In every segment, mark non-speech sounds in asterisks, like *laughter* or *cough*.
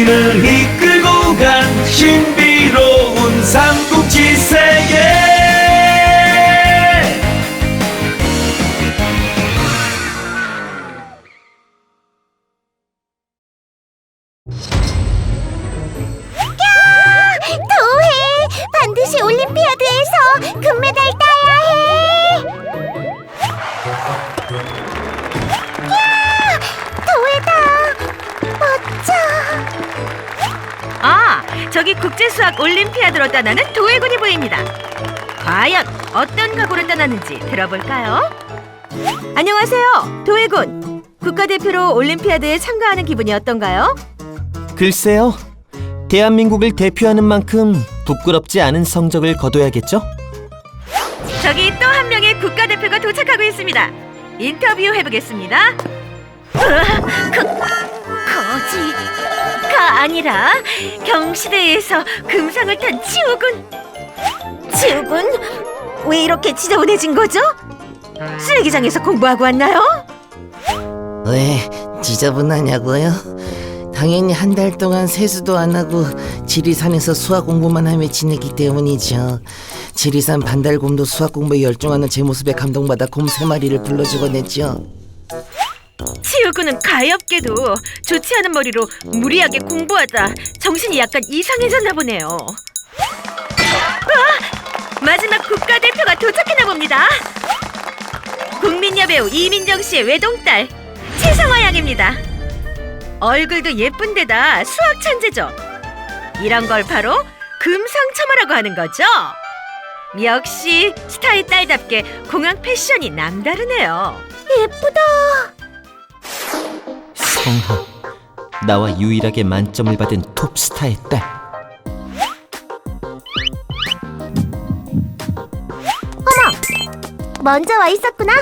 우리를 이끌고 간 신비로운 삼국지 세계 도해! 반드시 올림피아드에서 금메달 저기 국제수학 올림피아드로 떠나는 도해군이 보입니다. 과연 어떤 각오를 떠나는지 들어볼까요? 안녕하세요, 도해군. 국가대표로 올림피아드에 참가하는 기분이 어떤가요? 글쎄요. 대한민국을 대표하는 만큼 부끄럽지 않은 성적을 거둬야겠죠? 저기 또 한 명의 국가대표가 도착하고 있습니다. 인터뷰 해보겠습니다. *laughs* 으아, 그, 거지가 아니라 경시대에서 금상을 탄 치우군. 치우군? 왜 이렇게 지저분해진 거죠? 쓰레기장에서 공부하고 왔나요? 왜 지저분하냐고요? 당연히 한 달 동안 세수도 안 하고 지리산에서 수학 공부만 하며 지내기 때문이죠. 지리산 반달곰도 수학 공부에 열중하는 제 모습에 감동받아 곰 세 마리를 불러주고 냈죠. 치우군은 가엾게도 좋지 않은 머리로 무리하게 공부하다 정신이 약간 이상해졌나 보네요. 아! 마지막 국가대표가 도착했나 봅니다. 국민 여 배우 이민정 씨의 외동딸 최성화 양입니다. 얼굴도 예쁜데다 수학 천재죠. 이런 걸 바로 금상첨화라고 하는 거죠. 역시 스타의 딸답게 공항 패션이 남다르네요. 예쁘다! 성하. 나와 유일하게 만점을 받은 톱스타의 딸. 먼저 와 있었구나?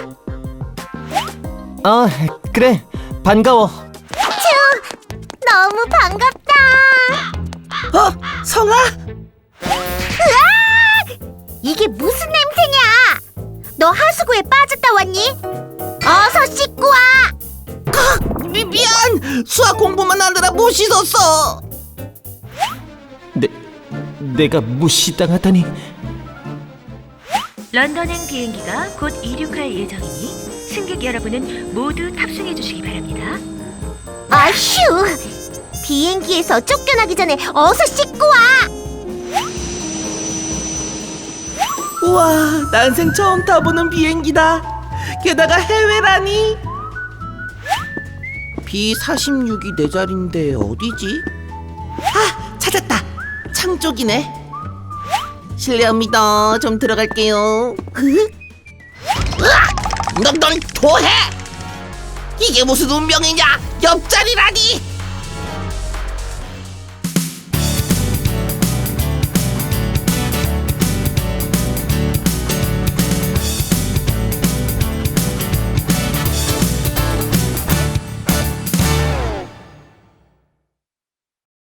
아, 그래. 반가워. 너무 반갑다! 어, 성아? 이게 무슨 냄새냐? 너 하수구에 빠졌다 왔니? 어서 씻고 와! 미, 미안. 수학 공부만 하느라 못 씻었어. 내, 내가 무시당하다니. 런던행 비행기가 곧 이륙할 예정이니 승객 여러분은 모두 탑승해 주시기 바랍니다. 아휴! 비행기에서 쫓겨나기 전에 어서 씻고 와! 우와, 난생 처음 타보는 비행기다. 게다가 해외라니. B46이 내 자리인데 어디지? 아, 찾았다. 창 쪽이네. 실례합니다. 좀 들어갈게요. 으악! 넌, 넌 도해! 이게 무슨 운명이냐? 옆자리라니!